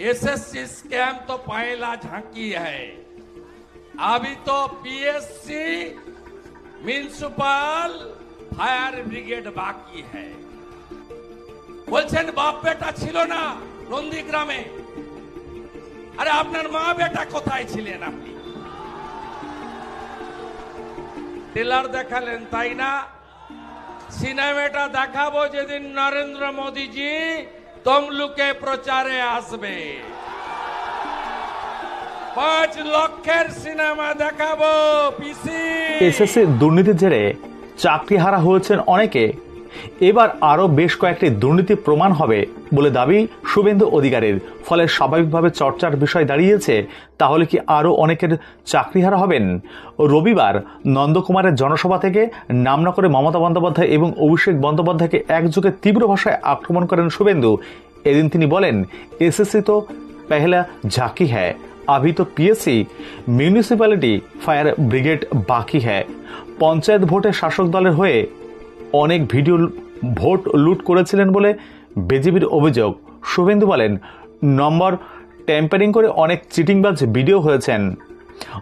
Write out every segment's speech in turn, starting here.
SSC scam तो पहला झांकी है अभी तो पीएससी म्यूनिसिपल ফায়ার ব্রিগেড বাকি है বলছেন বাপ বেটা ছিল না নন্দীগ্রামে আরে আপনার মা বেটা কোথায় ছিলেন আপনি ট্রেলার দেখালেন তাই না সিনেমাটা দেখাবো যেদিন নরেন্দ্র মোদীজি তমলুকে প্রচারে আসবে। পাঁচ লক্ষের সিনেমা দেখাবো, পিসি। এসএসসি দুর্নীতির জেরে চাকরি হারা হয়েছেন অনেকে। এবার আরও বেশ কয়েকটি দুর্নীতি প্রমাণ হবে বলে দাবি শুভেন্দু অধিকারীর ফলে স্বাভাবিকভাবে চর্চার বিষয় দাঁড়িয়েছে তাহলে কি আরও অনেকের চাকরিহারা হবেন রবিবার নন্দকুমারের জনসভা থেকে নাম না করে মমতা বন্দ্যোপাধ্যায় এবং অভিষেক বন্দ্যোপাধ্যায়কে একযোগে তীব্র ভাষায় আক্রমণ করেন শুভেন্দু এদিন তিনি বলেন এসএসসি তো পেহলা ঝাঁকি হ্যায় अभी तो पीएससी মিউনিসিপ্যালিটি ফায়ার ব্রিগেড বাকি হ্যায় পঞ্চায়েত ভোটে শাসক দলের হয়ে অনেক ভিডিও ভোট লুট করেছিলেন বলে বিজেপির অভিযোগ। শুভেন্দু বলেন, নম্বর ট্যাম্পারিং করে অনেক চিটিংবাজ ভিডিও হয়েছেন।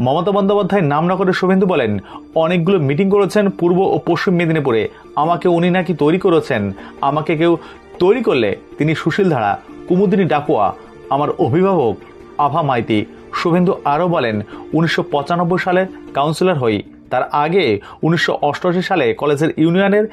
মমতা বন্দ্যোপাধ্যায় নাম না করে শুভেন্দু বলেন, অনেকগুলো মিটিং করেছেন পূর্ব ও পশ্চিম মেদিনীপুরে। আমাকে উনি নাকি তৈরি করেছেন। আমাকে কেউ তৈরি করলে তিনি সুশীল ধারা, কুমুদিনী ডাকুয়া, আমার অভিভাবক আভা মাইতি। শুভেন্দু আরও বলেন, উনিশশো পঁচানব্বই সালে কাউন্সিলর হই। তার আগে উনিশশো অষ্টআশি সালে কলেজের ইউনিয়নের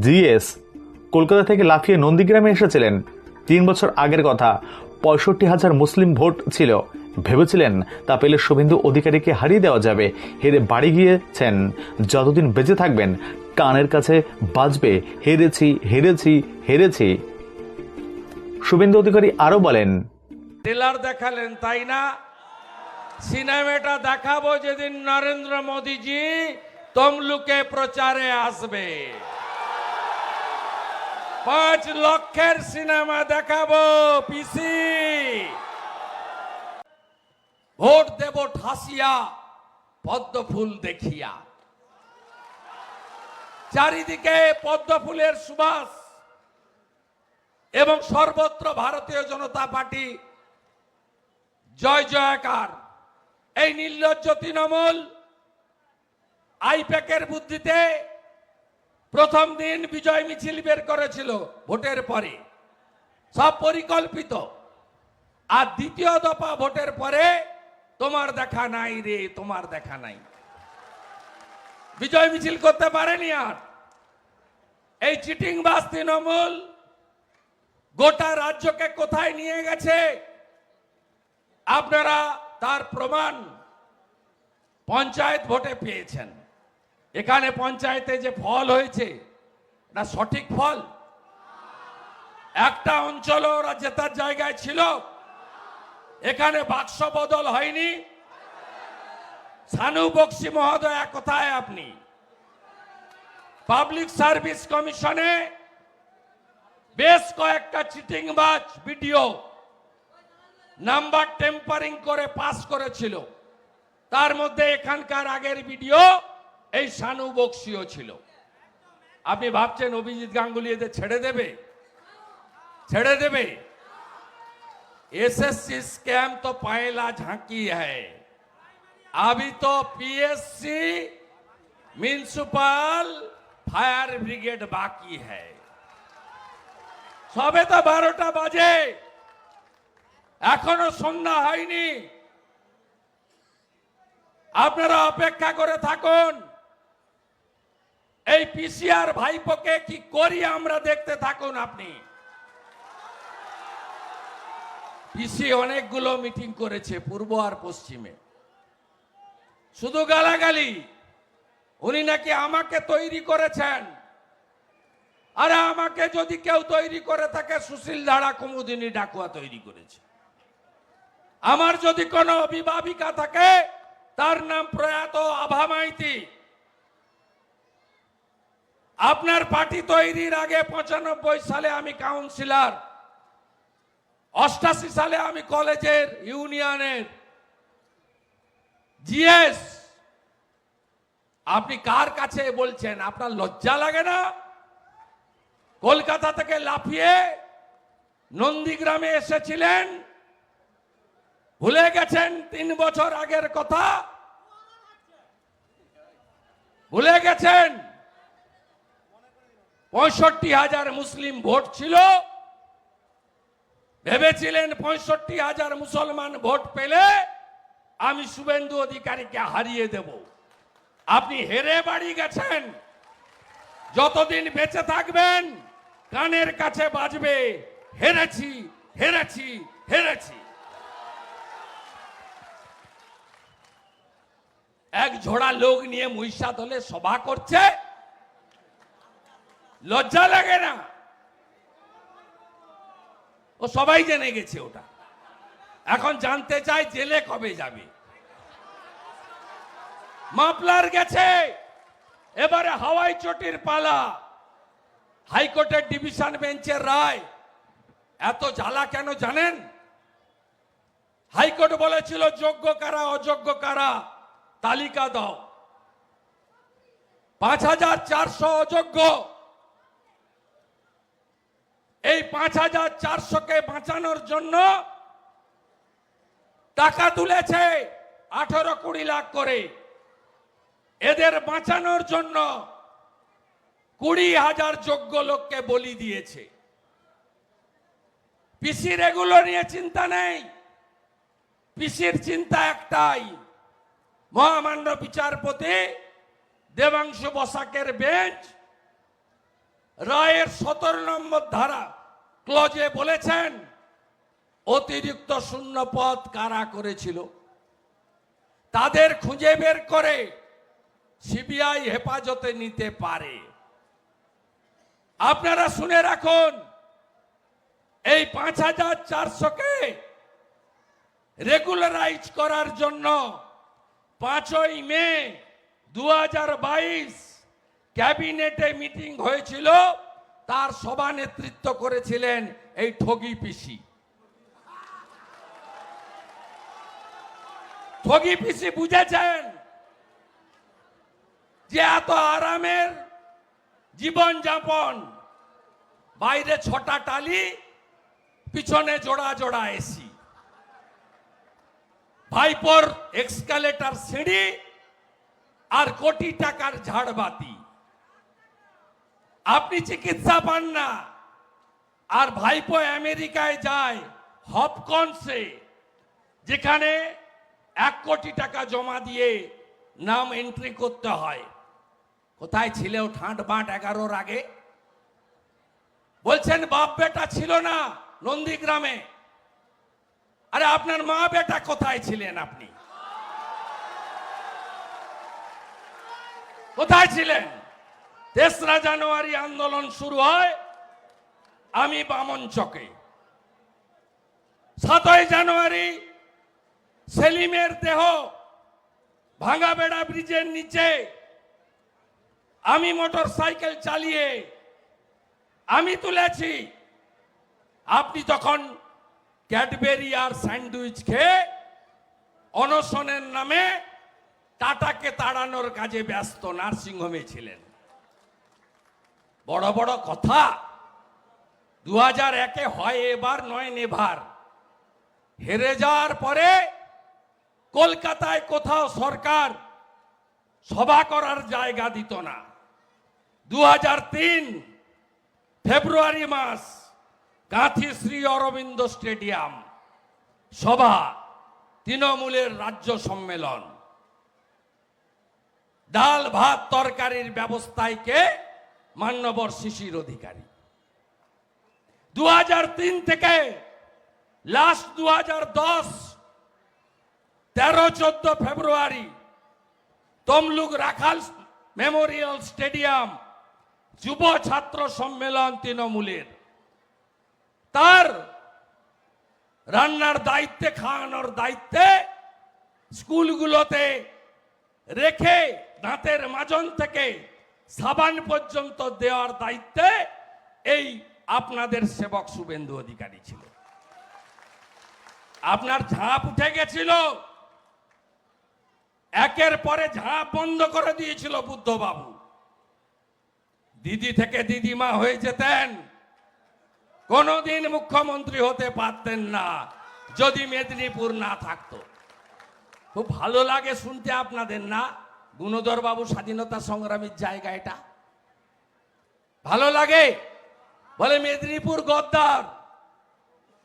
জিএস কলকাতা থেকে লাফিয়ে নন্দীগ্রামে এসেছিলেন। তিন বছর আগের কথা, পঁয়ষট্টি হাজার মুসলিম ভোট ছিল। ভেবেছিলেন তা পেলে শুভেন্দু অধিকারীকে হারিয়ে দেওয়া যাবে। হেরে বাড়ি গিয়েছেন। যতদিন বেঁচে থাকবেন, কানের কাছে বাজবে, হেরেছি হেরেছি হেরেছি। শুভেন্দু অধিকারী আরও বলেন ট্রেলার দেখালেন, তাই না? সিনেমাটা দেখাবো যেদিন নরেন্দ্র মোদীজি তমলুকে প্রচারে আসবে। পাঁচ লক্ষের সিনেমা দেখাবো, পিসি। ভোট দেব ঠাসিয়া, পদ্ম ফুল দেখিয়া। চারিদিকে পদ্ম ফুলের সুবাস এবং সর্বত্র ভারতীয় জনতা পার্টি। জয় জয়কার। এই নির্লজ্জ তৃণমূল আইপ্যাকের বুদ্ধিতে প্রথম দিন বিজয় মিছিল বের করেছিল ভোটের পরে। সব পরিকল্পিত। আর দ্বিতীয় দফা ভোটের পরে তোমার দেখা নাই রে, তোমার দেখা নাই। বিজয় মিছিল করতে পারেনি আর। এই চিটিং বাস তৃণমূল গোটা রাজ্যকে কোথায় নিয়ে গেছে? আপনারা তার প্রমাণ পঞ্চায়েত ভোটে পেয়েছেন। এখানে পঞ্চায়েতে যে ফল হয়েছে না সঠিক ফল? একটা অঞ্চল ওরা জেতার জায়গায় ছিল। এখানে বাক্স বদল হয়নি। সানু বক্সি মহোদয়া, কোথায় আপনি? পাবলিক সার্ভিস কমিশনে বেশ কয়েকটা চিটিংবাজ, ভিডিও নাম্বার টেম্পারিং করে পাস করেছিল তার মধ্যে এখানকার আগের ভিডিও এই শানু বক্সিও ছিল আপনি ভাবছেন অভিজিৎ গাঙ্গুলি এদের ছেড়ে দেবে ছেড়ে দেবে एसएससी स्कैम तो पहला झांकी है अभी तो पीएससी म्यूनिसिपल फायर ब्रिगेड बाकी है সবে তো বারোটা বাজে এখনও সন্ধ্যা হয়নি। আপনারা অপেক্ষা করে থাকুন। এই পিসিআর ভাইপোকে কি করি আমরা দেখতে থাকুন আপনি? পিসি অনেকগুলো মিটিং করেছে পূর্ব আর পশ্চিমে। শুধু গালাগালি, উনি নাকি আমাকে তৈরি করেছেন। আরে আমাকে যদি কেউ তৈরি করে থাকে, সুশীল ধারা কুমুদিনী ডাকুয়া তৈরি করেছে। আমার যদি কোনো অভিভাবিকা থাকে, তার নাম প্রয়াত আভা মাইতি। আপনার পার্টি তৈরির আগে পঁচানব্বই সালে আমি কাউন্সিলর, অষ্টাশি সালে আমি কলেজের ইউনিয়নের জিএস। আপনি কার কাছে বলছেন? আপনার লজ্জা লাগে না? কলকাতা থেকে লাফিয়ে নন্দীগ্রামে এসেছিলেন ভুলে গেছেন তিন বছর আগের কথা? ভুলে গেছেন? পঁয়ষট্টি হাজার মুসলিম ভোট ছিল। ভেবেছিলেন পঁয়ষট্টি হাজার মুসলমান ভোট পেলে আমি শুভেন্দু অধিকারীকে হারিয়ে দেব। আপনি হেরে বাড়ি গেছেন। যতদিন বেঁচে থাকবেন, কানের কাছে বাজবে, হেরেছি হেরেছি হেরেছি। এক ঝোড়া লোক নিয়ে মহিষাদ হলে সভা করছে। লজ্জা লাগে না। ও সবাই জেনে গেছে ওটা। এখন জানতে চাই জেলে কবে যাবে। মাপলার গেছে। এবারে হাওয়াই চটির পালা। হাইকোর্টের ডিভিশন বেঞ্চের রায়। এত জ্বালা কেন জানেন? হাইকোর্ট বলেছিল, যোগ্য কারা, অযোগ্য কারা? তালিকা দাও। পাঁচ হাজার চারশো অযোগ্য। এই পাঁচ হাজার চারশোকে বাঁচানোর জন্য টাকা তুলেছে আঠারো কুড়ি লাখ করে। এদের বাঁচানোর জন্য কুড়ি হাজার যোগ্য লোককে বলি দিয়েছে। পিসির এগুলো নিয়ে চিন্তা নেই। পিসির চিন্তা একটাই। মহামান্য বিচারপতি দেবাংশু বসাকের বেঞ্চ রায়ের সতেরো নম্বর ধারা ক্লজে বলেছেন, অতিরিক্ত শূন্য পদ কারা করেছিল? তাদের খুঁজে বের করে সিবিআই হেফাজতে নিতে পারে। আপনারা শুনে রাখুন, এই পাঁচ হাজার চারশোকে রেগুলারাইজ করার জন্য পাঁচই মে দুহাজার বাইশ ক্যাবিনেটে মিটিং হয়েছিল, তার সভা নেতৃত্ব করেছিলেন এই ঠগি পিসি। ঠগি পিসি বুঝেছেন যে এত আরামের জীবনযাপন, বাইরে ছটা টালি, পিছনে জোড়া জোড়া এসি। ভাইপোর এক্সকালেটার সিঁড়ি আর কোটি টাকার ঝাড়বাতি। আপনি চিকিৎসা পান না, আর ভাইপো আমেরিকায় যায় হপকনসে, যেখানে এক কোটি টাকা জমা দিয়ে নাম এন্ট্রি করতে হয়। কোথায় ছিলেও ঠাঁট বাঁট এগারোর আগে? বলছেন বাপ বেটা ছিল না নন্দীগ্রামে। আরে আপনার মা বেটা কোথায় ছিলেন আপনি? কোথায় ছিলেন? তেসরা জানুয়ারি আন্দোলন শুরু হয় আমি বামন চকে। সাতই জানুয়ারি সেলিমের দেহ ভাঙা বেড়া ব্রিজের নিচে আমি মোটর সাইকেল চালিয়ে আমি তুলেছি। আপনি তখন ক্যাডবেরি আর স্যান্ডউইচ খেয়ে অনশনের নামে টাটাকে তাড়ানোর কাজে ব্যস্ত নার্সিংহোমে ছিলেন। বড় বড় কথা দু হাজার একে হয় এবার নয় নেভার। হেরে যাওয়ার পরে কলকাতায় কোথাও সরকার সভা করার জায়গা দিত না। দু ফেব্রুয়ারি মাস গাঁথি শ্রী অরবিন্দ স্টেডিয়াম, সভা, তৃণমূলের রাজ্য সম্মেলন। ডাল ভাত তরকারির ব্যবস্থায় কে? মান্যবর শিশির অধিকারী। দু থেকে লাস্ট দু হাজার দশ, তেরো চোদ্দ February, Tamluk Rakhal memorial stadium, যুব ছাত্র সম্মেলন তৃণমূলের। তার রান্নার দায়িত্বে, খাওয়ানোর দায়িত্বে স্কুলগুলোতে রেখে দাঁতের মাজন থেকে সাবান পর্যন্ত দেওয়ার দায়িত্বে এই আপনাদের সেবক শুভেন্দু অধিকারী ছিল। আপনার ঝাঁপ উঠে গেছিল। একের পরে ঝাঁপ বন্ধ করে দিয়েছিল বুদ্ধবাবু। দিদি থেকে দিদিমা হয়ে যেতেন। কোনোদিন মুখ্যমন্ত্রী হতে পারতেন না, যদি মেদিনীপুর না থাকতো। খুব ভালো লাগে শুনতে আপনাদের, না? গুণধর বাবু স্বাধীনতা সংগ্রামীর জায়গা এটা। ভালো লাগে? বলে, মেদিনীপুর গদ্দার।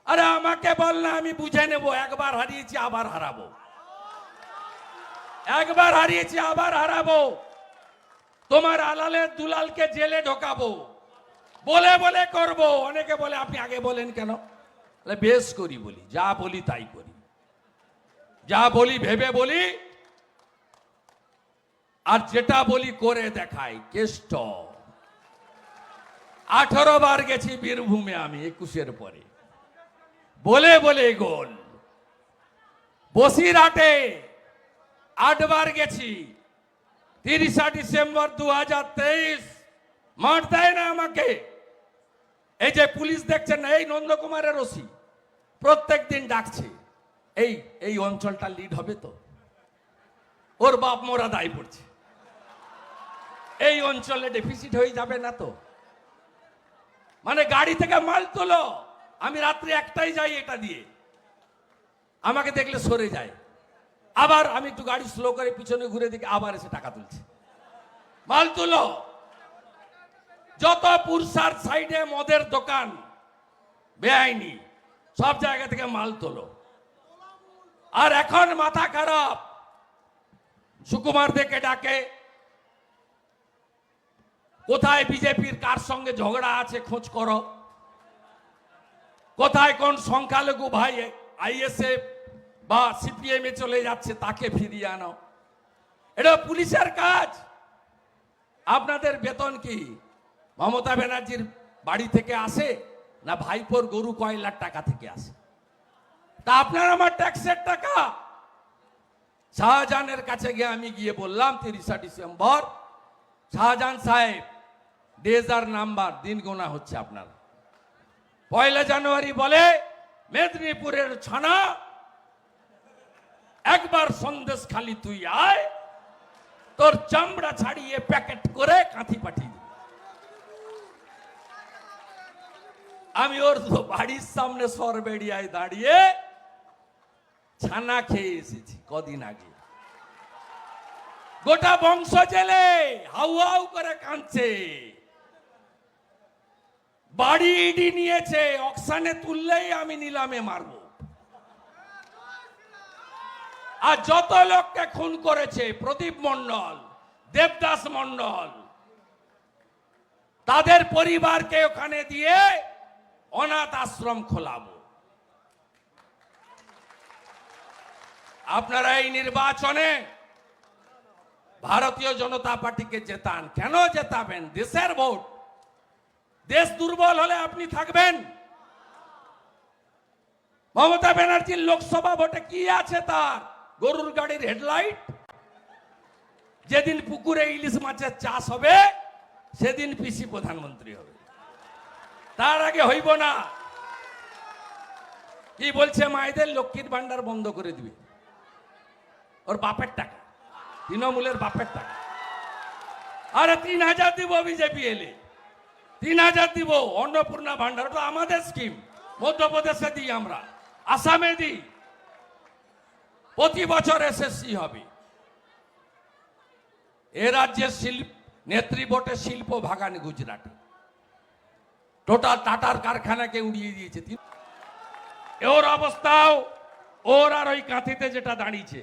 আরে, আমাকে বল না, আমি বুঝে নেব, একবার হারিয়েছি, আবার হারাবো। একবার হারিয়েছি, আবার হারাবো। তোমার আলালের দুলালকে জেলে ঢোকাবো। বলে বলে করব। অনেকে বলে, আপনি আগে বলেন কেন? বেশ করি বলি, যা বলি তাই করি। যা বলি, ভেবে বলি। আর যেটা বলি করে দেখাই, কেষ্ট। আঠারো বার গেছি বীরভূমে আমি, একুশের পরে। বলে বলে গোল। বসিরহাটে আটবার গেছি। তিরিশা ডিসেম্বর দু হাজার তেইশ। মাঠ দেয় না আমাকে। এই যে পুলিশ দেখছেন এই নন্দকুমারের ওসি, প্রত্যেক দিন ডাকছে, এই এই অঞ্চলটা লিড হবে তো? ওর বাপ মোরা দায় পড়ছে। এই অঞ্চলে ডেফিসিট হয়ে যাবে না তো? মানে গাড়ি থেকে মাল তোলো, আমি রাত্রি একটাই যাই এটা দিয়ে। আমাকে দেখলে সরে যায়। আবার আমি একটু গাড়ি স্লো করে পিছনে ঘুরে দেখি, আবার এসে টাকা তুলছে। মাল তুলো। যত পুরসার সাইডে মদের দোকান, বেআইনি, সব জায়গা থেকে মাল তোলো। আর এখন মাথা খারাপ। সুকুমার দেখে ডাকে, কোথায় বিজেপির কার সঙ্গে ঝগড়া আছে খোঁজ করো। কোথায় কোন সংখ্যালঘু ভাই আইএসএফ বা সিপিএম এ চলে যাচ্ছে তাকে ফিরিয়ে আনো। এটা পুলিশের কাজ। আপনাদের বেতন কি? মমতা ব্যানার্জির বাড়ি থেকে আসে না ভাইপোর গরু কয়লার টাকা থেকে আসে? তা আপনার আমার ট্যাক্সের টাকা। শাহজাহানের কাছে গিয়ে আমি গিয়ে বললাম, তিরিশা ডিসেম্বর, শাহজাহান সাহেব, ডেজার নাম্বার, দিন গোনা হচ্ছে আপনার। পয়লা জানুয়ারি বলে মেদিনীপুরের ছানা, একবার সন্দেশ খালি তুই আয়, তোর চামড়া ছাড়িয়ে প্যাকেট করে কাঁথি পাঠিয়ে দিবি। আমি ওর বাড়ির সামনে সরবেড়িয়ায় দাঁড়িয়ে ছানা খেয়ে এসেছি কদিন আগে। গোটা বংশ জেলে হাউ হাউ করে কাঁদছে। বাড়ি ইডি নিয়েছে, অকশানে তুললেই আমি নিলামে মারব। আর যত লোককে খুন করেছে, প্রদীপ মন্ডল দেবদাস মন্ডল তাদের পরিবারকে ওখানে দিয়ে অনাথ আশ্রম খোলাবো। আপনারা এই নির্বাচনে ভারতীয় জনতা পার্টিকে জেতান। কেন জেতাবেন? দেশের ভোট। দেশ দুর্বল হলে আপনি থাকবেন। মমতা ব্যানার্জির লোকসভা ভোটে কি আছে তার? গরুর গাড়ির হেডলাইট। যেদিন পুকুরে ইলিশ মাছের চাষ হবে, সেদিন পিসি প্রধানমন্ত্রী হবে। তার আগে হইব না। কি বলছে মায়েদের? লক্ষ্মীর ভান্ডার বন্ধ করে দিবে। ওর বাপের টাকা। তৃণমূলের বাপের টাকা। আরে তিন হাজার দিব বিজেপি এলে। তিন হাজার দিব। অন্নপূর্ণা ভান্ডার ওটা আমাদের স্কিম মধ্যপ্রদেশে দিই আমরা। আসামে দিই। প্রতি বছর এসএসসি হবে। এ রাজ্যের শিল্প নেত্রী ভোটে শিল্প ভাগান গুজরাটে। টোটাল টাটার কারখানাকে উড়িয়ে দিয়েছে। ওর অবস্থাও ওর আর ওই কাঁথিতে যেটা দাঁড়িয়েছে।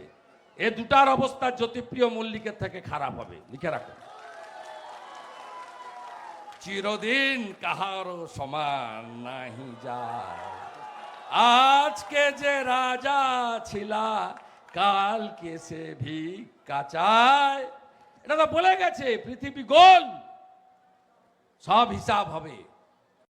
এ দুটার অবস্থা জ্যোতিপ্রিয় মল্লিকের থেকে খারাপ হবে। লিখে রাখো। চিরদিন কাহারও সমান নাহি যায়। আজকে যে রাজা ছিলা কালকে সে ভিক্ষা চায়। এটা তো বলে গেছে, পৃথিবী গোল। সব হিসাব হবে।